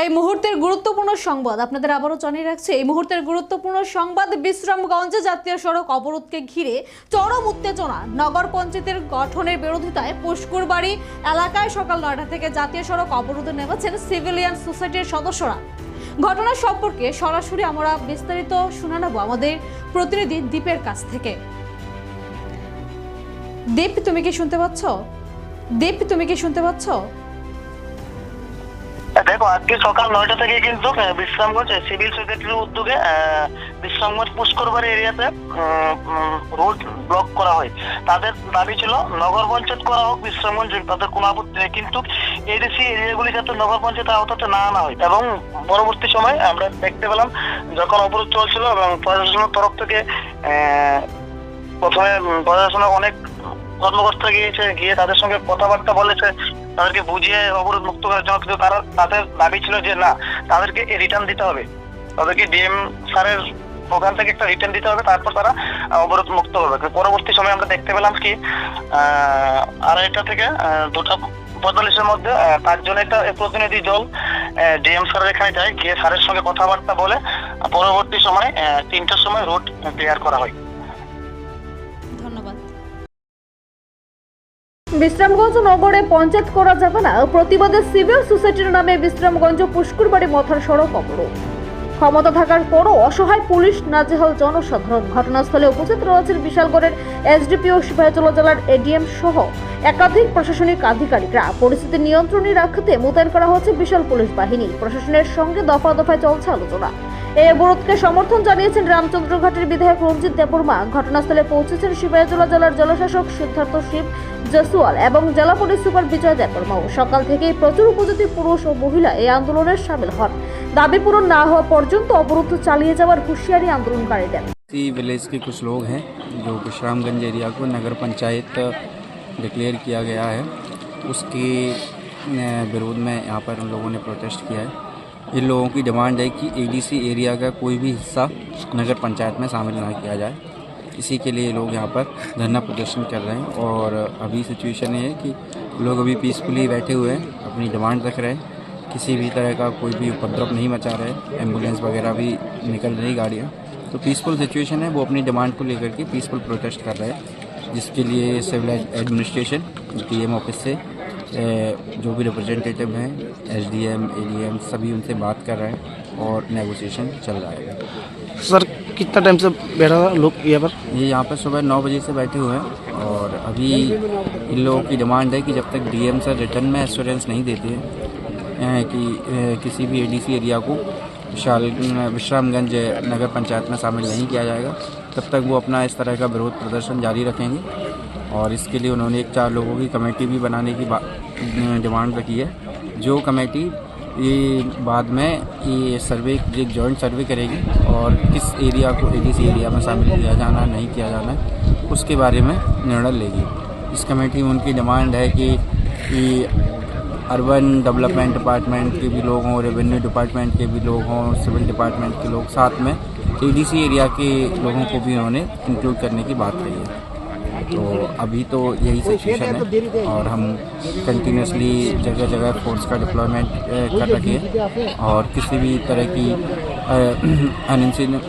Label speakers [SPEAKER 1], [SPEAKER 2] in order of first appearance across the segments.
[SPEAKER 1] এই মুহূর্তের গুরুত্বপূর্ণ সংবাদ আপনাদের আবারও জানিয়ে রাখছে, এই মুহূর্তের গুরুত্বপূর্ণ সংবাদ বিশ্রামগঞ্জে জাতীয় সড়ক অবরোধকে ঘিরে চরম উত্তেজনা। নগর পঞ্চায়েতের গঠনের বিরোধিতায় পুষ্কুরবাড়ি এলাকায় সকাল নয়টা থেকে জাতীয় সড়ক অবরোধে নেমেছেন সিভিলিয়ান সোসাইটির সদস্যরা। ঘটনা সম্পর্কে সরাসরি আমরা বিস্তারিত শুনে নেব আমাদের প্রতিনিধি দ্বীপের কাছ থেকে। দীপ, তুমি কি শুনতে পাচ্ছ? দীপ, তুমি কি শুনতে পাচ্ছ?
[SPEAKER 2] দেখো, আজকে সকাল নয়টা থেকে কিন্তু বিশ্রামগঞ্জ সিভিল সোসাইটির উদ্যোগে বিশ্রামগঞ্জ পুষ্করবাড়ি এরিয়াতে রোড ব্লক করা হয়। তাদের দাবি ছিল, নগর পঞ্চায়েত করা হোক, বিশ্রামগঞ্জ তাদের কোনো আপত্তি নেই। কিন্তু এডিসি এরিয়াগুলি যাতে নগর পঞ্চায়েতের আওতাতে না আনা হয়। এবং পরবর্তী সময় আমরা দেখতে পেলাম, যখন অবরোধ চলছিল এবং প্রশাসনের তরফ থেকে প্রথমে প্রশাসনের অনেক কর্মকর্তা গিয়েছে, গিয়ে তাদের সঙ্গে কথাবার্তা বলেছে তাদেরকে বুঝিয়ে অবরোধ মুক্ত করার জন্য কিন্তু তারা তাদের দাবি ছিল যে না, তাদেরকে রিটার্ন দিতে হবে। তাদেরকে ডিএম স্যারের ওখান থেকে একটা রিটার্ন দিতে হবে, তারপর তারা অবরোধ মুক্ত হবে। পরবর্তী সময় আমরা দেখতে পেলাম কি আড়াইটা থেকে দুটা পঁয়তাল্লিশের মধ্যে জন্য একটা প্রতিনিধি দল ডিএম স্যারের এখানে যায়, গিয়ে স্যারের সঙ্গে কথাবার্তা বলে, পরবর্তী সময় তিনটার সময় রোড ক্লিয়ার করা হয়।
[SPEAKER 1] বিশ্রামগঞ্জ নগরে পঞ্চায়েত করা যাবে না। প্রতিবাদে সিভিল সোসাইটির নামে বিশ্রামগঞ্জ পুষ্কুরবাড়ি মথার সড়ক অবরোধ। ক্ষমতা থাকার পরও অসহায় পুলিশ নাজেহাল জনসাধারণ। ঘটনাস্থলে উপস্থিত রয়েছেন বিশালগড়ের এসডিপিও সিপাহীজলা জেলার এডিএম সহ একাধিক প্রশাসনিক আধিকারিকরা। পরিস্থিতি নিয়ন্ত্রণে রাখতে মোতায়েন করা হচ্ছে বিশাল পুলিশ বাহিনী। প্রশাসনের সঙ্গে দফা দফায় চলছে আলোচনা। এই অবরোধকে সমর্থন জানিয়েছেন রামচন্দ্রঘাটের বিধায়ক রঞ্জিত দেববর্মা ঘটনাস্থলে পৌঁছেছেন সিপাহীজলা জেলার জলশাসক সিদ্ধার্থ শিব জসওয়াল এবং জেলা পুলিশ সুপার বিজয় দেববর্মাও সকাল থেকেই প্রচুর উপজাতি পুরুষ ও মহিলা এই আন্দোলনের সামিল হন দাবি পূরণ না হওয়া পর্যন্ত অবরোধ চালিয়ে যাওয়ার হুঁশিয়ারি আন্দোলনকারীদের
[SPEAKER 3] इसी विलेज के कुछ लोग हैं जो विश्रामगंज एरिया को नगर पंचायत डिक्लेयर किया गया है उसके अ, विरोध में यहाँ पर उन लोगों ने प्रोटेस्ट किया है इन लोगों की डिमांड है कि एडीसी एरिया का कोई भी हिस्सा नगर पंचायत में शामिल ना किया जाए। इसी के लिए लोग यहाँ पर धरना प्रदर्शन कर रहे हैं और अभी सिचुएशन ये है कि लोग अभी पीसफुली बैठे हुए हैं, अपनी डिमांड रख रहे हैं। किसी भी तरह का कोई भी उपद्रव नहीं मचा रहे एंबुलेंस वगैरह भी निकल रही गाड़ियाँ। तो पीसफुल सिचुएशन है, वो अपनी डिमांड को लेकर के पीसफुल प्रोटेस्ट कर रहे हैं, जिसके लिए सिविल एडमिनिस्ट्रेशन डीएम ऑफ़िस से जो भी रिप्रेजेंटेटिव हैं एसडीएम एडीएम सभी उनसे बात कर रहे हैं और नेगोशिएशन चल रहा है।
[SPEAKER 4] सर कितना टाइम से बैठा था लोग यहाँ पर?
[SPEAKER 3] ये यहाँ पर सुबह नौ बजे से बैठे हुए हैं और अभी इन लोगों की डिमांड है कि जब तक डीएम सर रिटर्न में एश्योरेंस नहीं देते हैं कि किसी भी एडीसी एरिया को विशाल विश्रामगंज नगर पंचायत में शामिल नहीं किया जाएगा तब तक वो अपना इस तरह का विरोध प्रदर्शन जारी रखेंगे। और इसके लिए उन्होंने एक चार लोगों की कमेटी भी बनाने की बा- डिमांड रखी है। जो कमेटी ये बाद में ये सर्वे एक जॉइंट सर्वे करेगी और किस एरिया को एडीसी एरिया में शामिल किया जाना नहीं किया जाना उसके बारे में निर्णय लेगी। इस कमेटी में उनकी डिमांड है कि अर्बन डेवलपमेंट डिपार्टमेंट के भी लोग हों रेवेन्यू डिपार्टमेंट के भी लोग हों सिविल डिपार्टमेंट के लोग साथ में एडीसी एरिया के लोगों को भी उन्होंने इंक्लूड करने की बात कही है। तो अभी तो यही सिचुएशन है और हम कंटिन्यूसली जगह जगह फोर्स का डिप्लॉयमेंट कर रखे हैं और किसी भी तरह की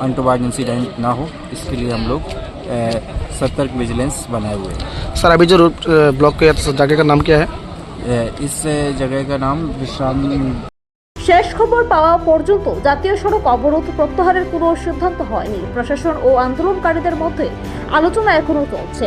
[SPEAKER 3] अनटोवार्ड इंसिडेंट ना हो इसके लिए हम लोग अ, सतर्क विजिलेंस बनाए हुए हैं
[SPEAKER 4] सर अभी जो रोड अ, ब्लॉक किया था जगह का नाम क्या है
[SPEAKER 3] अ, इस जगह का नाम विश्राम
[SPEAKER 1] শেষ খবর পাওয়া পর্যন্ত জাতীয় সড়ক অবরোধ প্রত্যাহারের কোনো সিদ্ধান্ত হয়নি প্রশাসন ও আন্দোলনকারীদের মধ্যে আলোচনা এখনো চলছে